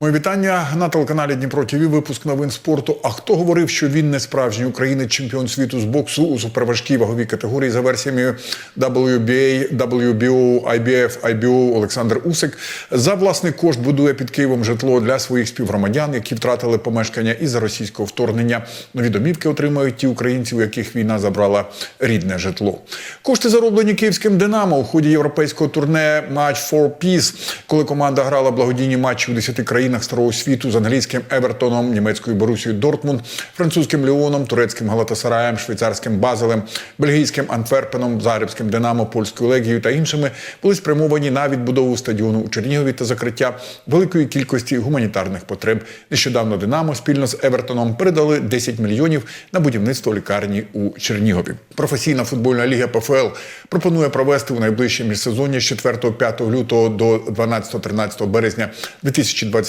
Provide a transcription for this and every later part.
Моє вітання на телеканалі Дніпро ТВ. Випуск новин спорту. А хто говорив, що він не справжній українець, чемпіон світу з боксу у суперважкій ваговій категорії за версіями WBA, WBO, IBF, IBO Олександр Усик за власний кошт будує під Києвом житло для своїх співгромадян, які втратили помешкання із-за російського вторгнення. Нові домівки отримають ті українці, у яких війна забрала рідне житло. Кошти зароблені київським Динамо у ході європейського турне Match for Peace, коли команда грала благодійні матчі у 10 країнах старого світу з англійським Евертоном, німецькою Борусією Дортмунд, французьким Ліоном, турецьким Галатасараєм, швейцарським Базелем, бельгійським Антверпеном, Загребським Динамо, польською легією та іншими були спрямовані на відбудову стадіону у Чернігові та закриття великої кількості гуманітарних потреб. Нещодавно Динамо спільно з Евертоном передали 10 мільйонів на будівництво лікарні у Чернігові. Професійна футбольна ліга ПФЛ пропонує провести у найближче міжсезоння з 4-5 лютого до 12-13 березня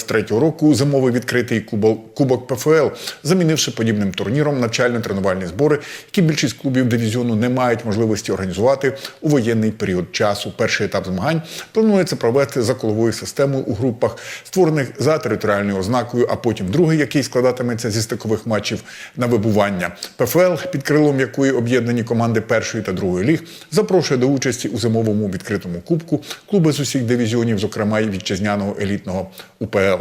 2023 року зимовий відкритий кубок, кубок ПФЛ, замінивши подібним турніром навчально-тренувальні збори, які більшість клубів дивізіону не мають можливості організувати у воєнний період часу. Перший етап змагань планується провести за коловою системою у групах, створених за територіальною ознакою, а потім другий, який складатиметься зі стикових матчів на вибування. ПФЛ, під крилом якої об'єднані команди першої та другої ліг, запрошує до участі у зимовому відкритому кубку клуби з усіх дивізіонів, зокрема і вітчизняного елітного УПЛ.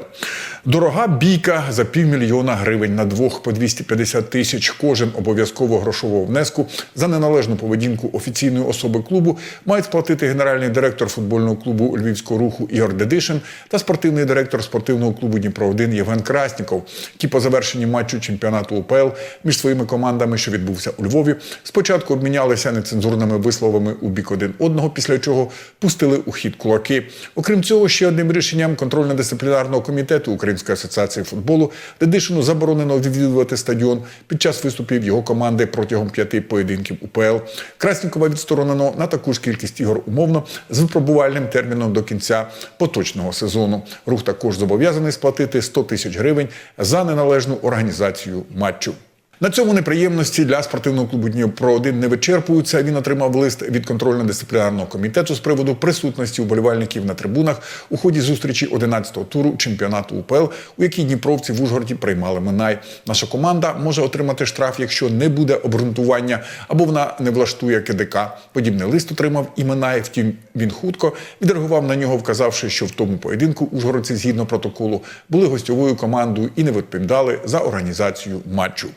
Дорога бійка за півмільйона гривень на двох по 250 тисяч. Кожен обов'язково грошового внеску за неналежну поведінку офіційної особи клубу мають сплатити генеральний директор футбольного клубу Львівського руху Ігор Дедишин та спортивний директор спортивного клубу Дніпро 1 Євген Красніков, які по завершенні матчу чемпіонату УПЛ між своїми командами, що відбувся у Львові, спочатку обмінялися нецензурними висловами у бік один одного, після чого пустили у хід кулаки. Окрім цього, ще одним рішенням контрольно-дисциплінарного комітету Української асоціації футболу Дедишину заборонено відвідувати стадіон під час виступів його команди протягом п'яти поєдинків УПЛ. Краснікова відсторонено на таку ж кількість ігор умовно з випробувальним терміном до кінця поточного сезону. Рух також зобов'язаний сплатити 100 тисяч гривень за неналежну організацію матчу. На цьому неприємності для спортивного клубу Дніпро 1 не вичерпуються. Він отримав лист від контрольно-дисциплінарного комітету з приводу присутності уболівальників на трибунах у ході зустрічі 11-го туру чемпіонату УПЛ, у якій Дніпровці в Ужгороді приймали Минай. Наша команда може отримати штраф, якщо не буде обґрунтування або вона не влаштує КДК. Подібний лист отримав і Минай. Втім, він хутко відреагував на нього, вказавши, що в тому поєдинку ужгородці згідно протоколу були гостьовою командою і не відповідали за організацію матчу.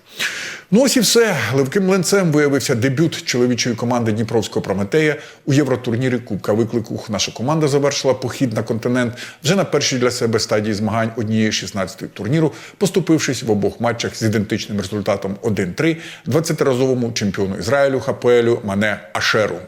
Ну ось і все. левким ленцем виявився дебют чоловічої команди Дніпровського Прометея у євротурнірі Кубка виклику. Наша команда завершила похід на континент вже на першій для себе стадії змагань однієї 16-ї турніру, поступившись в обох матчах з ідентичним результатом 1-3 20-разовому чемпіону Ізраїлю Хапелю Мане Ашеру.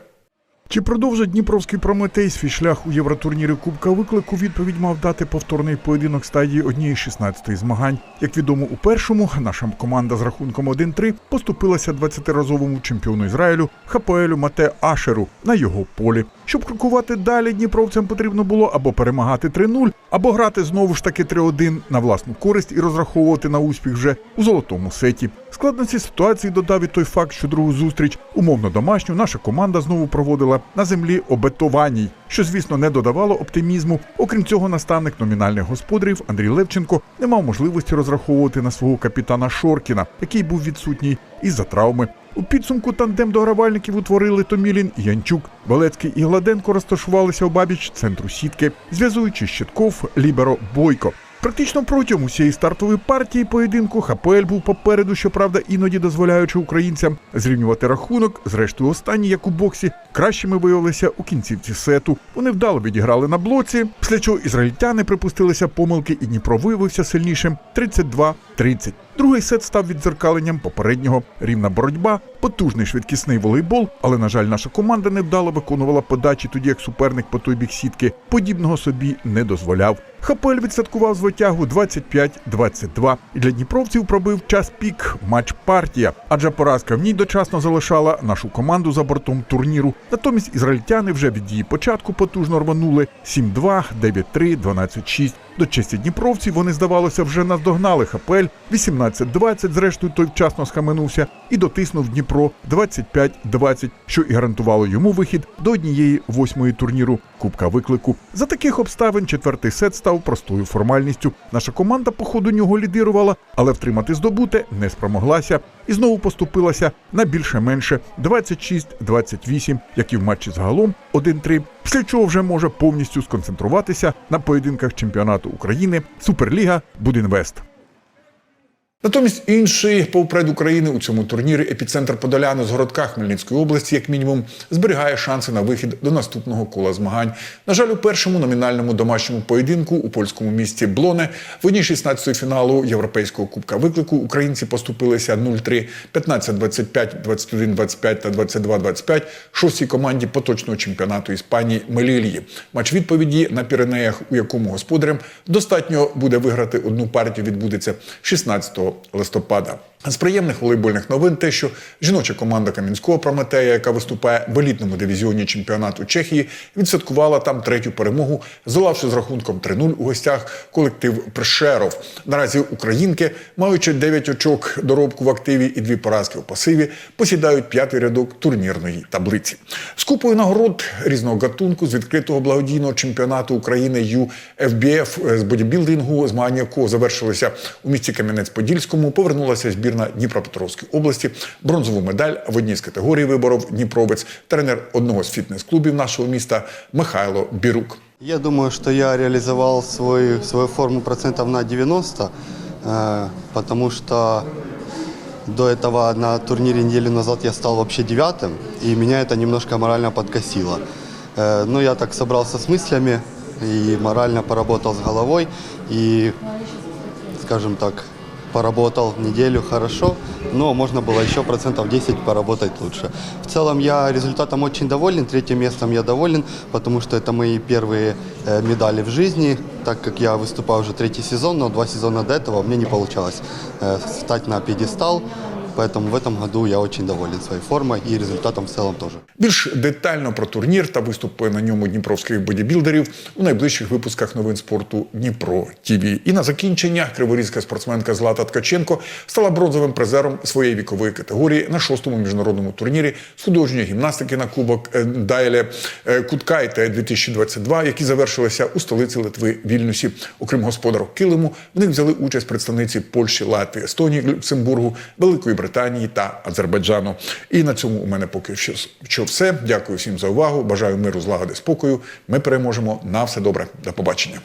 Чи продовжить Дніпровський Прометей свій шлях у євротурнірі Кубка виклику? Відповідь мав дати повторний поєдинок стадії однієї 16-ї змагань. Як відомо, у першому наша команда з рахунком 1-3 поступилася 20-разовому чемпіону Ізраїлю Хапоелю Мате Ашеру на його полі. Щоб крокувати далі, дніпровцям потрібно було або перемагати 3-0, або грати знову ж таки 3-1 на власну користь і розраховувати на успіх вже у золотому сеті. Складності ситуації додав і той факт, що другу зустріч, умовно домашню, наша команда знову проводила на землі обетованій, що, звісно, не додавало оптимізму. Окрім цього, наставник номінальних господарів Андрій Левченко не мав можливості розраховувати на свого капітана Шоркіна, який був відсутній із-за травми. У підсумку тандем догравальників утворили Томілін і Янчук. Балецький і Гладенко розташувалися обабіч центру сітки, зв'язуючи Щитков, Ліберо, Бойко. Практично протягом усієї стартової партії поєдинку ХПЛ був попереду, щоправда, іноді дозволяючи українцям зрівнювати рахунок. Зрештою, останні, як у боксі, кращими виявилися у кінцівці сету. Вони вдало відіграли на блоці, після чого ізраїльтяни припустилися помилки, і Дніпро виявився сильнішим 32-30. Другий сет став відзеркаленням попереднього рівна боротьба, потужний швидкісний волейбол, але, на жаль, наша команда невдало виконувала подачі, тоді як суперник по той бік сітки подібного собі не дозволяв. Хапель відсвяткував звитягу 25-22 і для дніпровців пробив час пік матч партія, адже поразка в ній дочасно залишала нашу команду за бортом турніру. Натомість ізраїльтяни вже від її початку потужно рванули 7-2, 9-3, 12-6. До честі дніпровців вони, здавалося, вже наздогнали ХПЛ 18-20, зрештою той вчасно схаменувся і дотиснув Дніпро 25-20, що і гарантувало йому вихід до однієї восьмої турніру Кубка виклику. За таких обставин четвертий сет став простою формальністю. Наша команда по ходу нього лідирувала, але втримати здобуте не спромоглася і знову поступилася на більше-менше 26-28, як і в матчі загалом 1-3, після чого вже може повністю сконцентруватися на поєдинках чемпіонату України Суперліга Будінвест. Натомість інший повпред України у цьому турнірі епіцентр Подоляни з городка Хмельницької області, як мінімум, зберігає шанси на вихід до наступного кола змагань. На жаль, у першому номінальному домашньому поєдинку у польському місті Блоне в одній 16 фіналу Європейського кубка виклику українці поступилися 0-3, 15-25, 21-25 та 22-25 шостій команді поточного чемпіонату Іспанії Мелілії. Матч відповіді на Піренеях, у якому господарям достатньо буде виграти одну партію, відбудеться 16 листопада. З приємних волейбольних новин те, що жіноча команда Кам'янського Прометея, яка виступає в елітному дивізіоні чемпіонату Чехії, відсвяткувала там третю перемогу, здолавши з рахунком 3-0 у гостях колектив Прешеров. Наразі українки, маючи 9 очок доробку в активі і дві поразки у пасиві, посідають п'ятий рядок турнірної таблиці. З купою нагород різного гатунку з відкритого благодійного чемпіонату України UFBF з бодібілдингу, змагання якого завершилися у місті Кам'янець-Подільському, повернулася збірна Дніпропетровської області. Бронзову медаль в одній з категорій виборов Дніпровець, тренер одного з фітнес-клубів нашого міста Михайло Бірук. Я думаю, что я реализовал свою, свою форму процентов на 90, э, потому что до этого на турнире неделю назад я стал вообще девятым, и меня это немножко морально подкосило. Э, но я так собрался с мыслями и морально поработал с головой, и, скажем так, поработал неделю хорошо, но можно было еще процентов 10 поработать лучше. В целом я результатом очень доволен, третьим местом я доволен, потому что это мои первые э, медали в жизни, так как я выступаю уже третий сезон, но два сезона до этого мне не получалось э, встать на пьедестал, поэтому в этом году я очень доволен своей формой и результатом в целом тоже. Більш детально про турнір та виступи на ньому дніпровських бодібілдерів у найближчих випусках новин спорту Дніпро ТІВІ. І на закінчення криворізька спортсменка Злата Ткаченко стала бронзовим призером своєї вікової категорії на шостому міжнародному турнірі з художньої гімнастики на кубок Дайле Куткайте 2022, які завершилися у столиці Литви Вільнюсі. Окрім господарок килиму, в них взяли участь представниці Польщі, Латвії, Естонії, Люксембургу, Великої Британії та Азербайджану. І на цьому у мене поки що, що все. Дякую всім за увагу. Бажаю миру, злагоди, спокою. Ми переможемо. На все добре. До побачення.